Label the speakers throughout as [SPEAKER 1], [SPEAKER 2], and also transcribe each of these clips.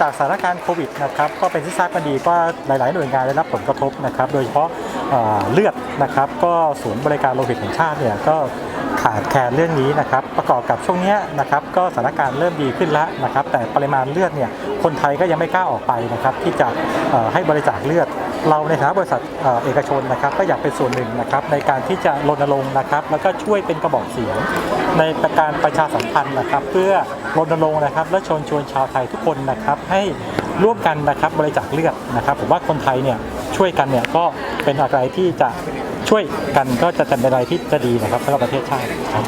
[SPEAKER 1] จากสถานการณ์โควิดนะครับก็เป็นที่ทราบกันดีว่าหลาย ๆ หน่วยงานได้รับผลกระทบนะครับโดยเฉพาะเลือดนะครับก็ศูนย์บริการโลหิตแห่งชาติเนี่ยก็ขาดแคลนเรื่องนี้นะครับประกอบกับช่วงนี้นะครับก็สถานการณ์เริ่มดีขึ้นแล้วนะครับแต่ปริมาณเลือดเนี่ยคนไทยก็ยังไม่กล้าออกไปนะครับที่จะให้บริจาคเลือด เราในฐานะบริษัทเอกชนนะครับก็อยากเป็นส่วนหนึ่งนะครับในการที่จะรณรงค์นะครับ แล้วก็ช่วยเป็นกระบอกเสียง ในการประชาสัมพันธ์นะครับ เพื่อรณรงค์นะครับ และชวนชวนชาวไทยทุกคนนะครับ ให้ร่วมกันนะครับบริจาคเลือดนะครับ ผมว่าคนไทยเนี่ยช่วยกันเนี่ยก็เป็นอะไรที่จะ ช่วยกันก็จะเป็นอะไรที่จะดีนะครับสำหรับประเทศชาติครับ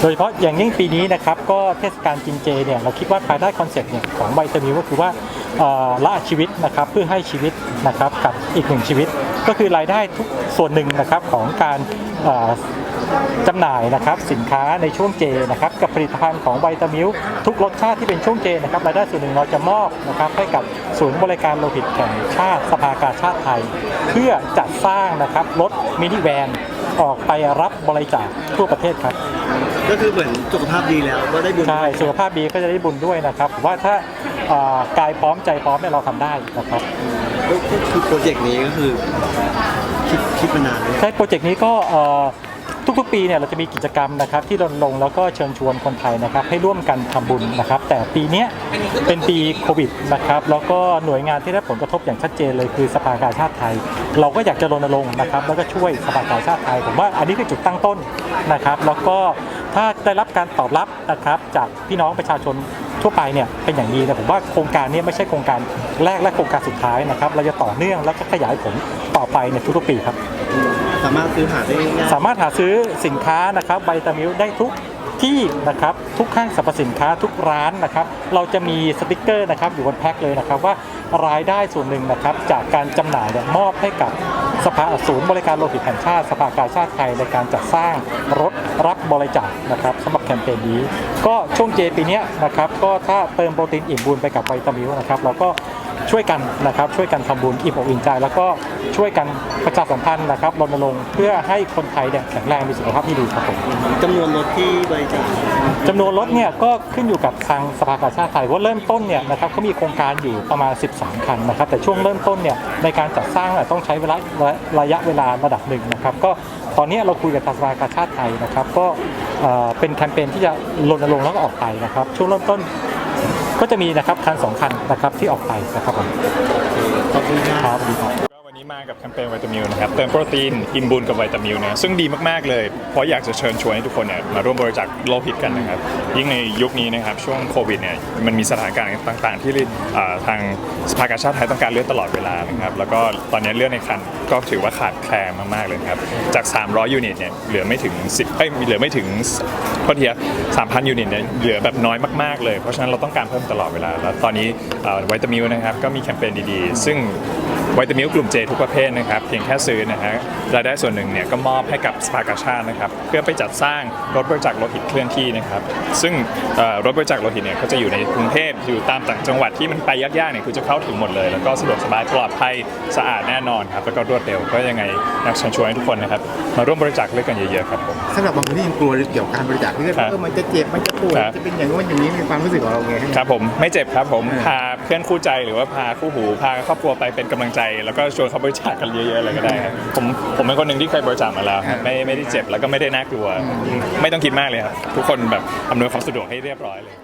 [SPEAKER 1] โดยเฉพาะอย่างยิ่งปีนี้นะครับก็เทศกาลกินเจเนี่ยเราคิดว่าภายใต้คอนเซ็ปต์เนี่ยของไวตามิวก็คือว่าละชีวิตนะครับเพื่อให้ชีวิตนะครับกับอีกหนึ่งชีวิต ก็คือรายได้ทุกส่วนหนึ่งนะครับของการ จำหน่ายนะครับสินค้าในช่วงเจนะครับกับผลิตภัณฑ์ของไวตามิวทุกรสชาติที่เป็นช่วงเจนะครับรายได้ส่วนหนึ่งเราจะมอบนะครับให้กับศูนย์บริการโลหิตแห่งชาติสภากาชาติไทย เพื่อจัดสร้างนะครับรถมินิแวนออกไปรับบริจาคทั่วประเทศครับ
[SPEAKER 2] ก็คือเหมือนสุขภาพดีแล้วก็ได้บุญ
[SPEAKER 1] ใช่สุขภาพดีก็จะได้บุญด้วยนะครับผมว่าถ้าเอ่อกายพร้อมใจพร้อมเนี่ยเราทำได้นะครับ
[SPEAKER 2] ก็คือโปรเจกต์นี้ก็คือคิดคิดมานานเลย
[SPEAKER 1] ใช่โปรเจกต์นี้ก็เอ่อ ทุกๆ ปีเนี่ยเราจะมีกิจกรรมนะครับที่รณรงค์แล้วก็เชิญชวนคนไทยนะครับให้ร่วมกันทำบุญนะครับ แต่ปีนี้เป็นปีโควิดนะครับแล้วก็หน่วยงานที่ได้ผลกระทบอย่างชัดเจนเลยคือสภากาชาติไทย เราก็อยากจะรณรงค์นะครับแล้วก็ช่วยสภากาชาติไทยผมว่าอันนี้คือจุดตั้งต้นนะครับ แล้วก็ถ้าได้รับการตอบรับนะครับจากพี่น้องประชาชนทั่วไปเนี่ยเป็นอย่างดีแต่ผมว่าโครงการนี้ไม่ใช่โครงการแรกและโครงการสุดท้ายนะครับ เราจะต่อเนื่องแล้วก็ขยายผลต่อไปในทุกๆปีครับ
[SPEAKER 2] สามารถซื้อหาได้ง่าย
[SPEAKER 1] สามารถหาซื้อสินค้านะครับไบตามิลได้ทุกที่นะครับทุกห้างสรรพสินค้าทุกร้านนะครับ เราจะมีสติกเกอร์นะครับอยู่บนแพ็คเลยนะครับว่ารายได้ส่วนหนึ่งนะครับจากการจำหน่ายเนี่ยมอบให้กับสภาศูนย์บริการโลหิตแห่งชาติสภากาชาติไทยในการจัดสร้างรถรับบริจาคนะครับสำหรับแคมเปญนี้ ก็ช่วงเจปีนี้นะครับก็ถ้าเติมโปรตีนอิ่มบุญไปกับไวตามิลนะครับเราก็ ช่วยกันนะครับช่วยกันทำบุญอิ่มอกอิ่มใจ แล้วก็ช่วยกันประชาสัมพันธ์นะครับรณรงค์เพื่อให้คนไทยเนี่ยแข็งแรงมีสุขภาพที่ดีครับผม
[SPEAKER 2] จำนวนรถที่บริจาค
[SPEAKER 1] จำนวนรถเนี่ยก็ขึ้นอยู่กับทางสภากาชาติไทยว่าเริ่มต้นเนี่ยนะครับเขามีโครงการอยู่ประมาณ 13 คันนะครับ แต่ช่วงเริ่มต้นเนี่ยในการจัดสร้างเนี่ยต้องใช้เวลาระยะเวลาระดับหนึ่งนะครับก็ตอนนี้เราคุยกับทางสภากาชาติไทยนะครับ ก็เอ่อเป็นแคมเปญที่จะรณรงค์แล้วก็ออกไปนะครับ ช่วงเริ่มต้น ก็จะมีนะครับคันสองคันนะครับที่ออกไปนะครับผม
[SPEAKER 2] ขอบคุณค
[SPEAKER 1] ค
[SPEAKER 2] รั
[SPEAKER 1] รั
[SPEAKER 2] บบ
[SPEAKER 1] ดีครับ
[SPEAKER 3] ก็วันนี้มากับแคมเปญวิตามิลนะครับเติมโปรตีนอิ่มบุญกับวิตามิลนะซึ่งดีมากๆเลย เพราะอยากจะเชิญชวนให้ทุกคนเนี่ยมาร่วมบริจาคโลหิตกันนะครับยิ่งในยุคนี้นะครับช่วงโควิดเนี่ยมันมีสถานการณ์ต่างๆ ที่เอ่อทางสภากาชาติไทยต้องการเลือดตลอดเวลานะครับแล้วก็ตอนนี้เลือดในครรภ์ ก็ถือว่าขาดแคลนมากๆเลยครับ จาก 300 ยูนิตเนี่ยเหลือไม่ถึง 10เอ้ยเหลือไม่ถึงโทษทีครับ3,000 ยูนิตเนี่ยเหลือแบบน้อยมากๆเลย เพราะฉะนั้นเราต้องการเพิ่มตลอดเวลา แล้วตอนนี้วิตามิลนะครับก็มีแคมเปญดีๆ ซึ่งวิตามิลกลุ่มเจทุกประเภทนะครับเพียงแค่ซื้อนะฮะรายได้ส่วนหนึ่งเนี่ยก็มอบให้กับสภากาชาตินะครับเพื่อไปจัดสร้างรถบริจาคโลหิตเคลื่อนที่นะครับซึ่งรถบริจาคโลหิตเนี่ยก็จะอยู่ในกรุงเทพอยู่ตามต่างจังหวัดที่มันไปยากๆเนี่ยคือจะเข้าถึงหมดเลย แล้วก็สะดวกสบายปลอดภัยสะอาดแน่นอนครับแล้วก็รวดเร็วก็ยังไงอยากเชิญชวนให้ทุกคนนะครับมาร่วมบริจาคเลือดกันเยอะๆครับผม
[SPEAKER 4] สำหรับบางคนที่ยังกลัวเกี่ยวกับการบริจาคเลือด
[SPEAKER 3] ครับ
[SPEAKER 4] ว่าเออมันจะเจ็บมันจะปวด
[SPEAKER 3] ครับ
[SPEAKER 4] จะเป็นอย่างนู้นอย่างนี้มีความรู้สึกของเราไง
[SPEAKER 3] ครับผมไม่เจ็บครับผม
[SPEAKER 4] อืม
[SPEAKER 3] พาเพื่อนคู่ใจหรือว่าพาคู่หูพาครอบครัวไปเป็นกำลังใจ แล้วก็ชวนเขาบริจาคกันเยอะๆเลยก็ได้ครับผมผมเป็นคนหนึ่งที่เคยบริจาคมาแล้วครับไม่ไม่ได้เจ็บแล้วก็ไม่ได้น่ากลัว ไม่ต้องคิดมากเลยครับทุกคนแบบอำนวยความสะดวกให้เรียบร้อยเลย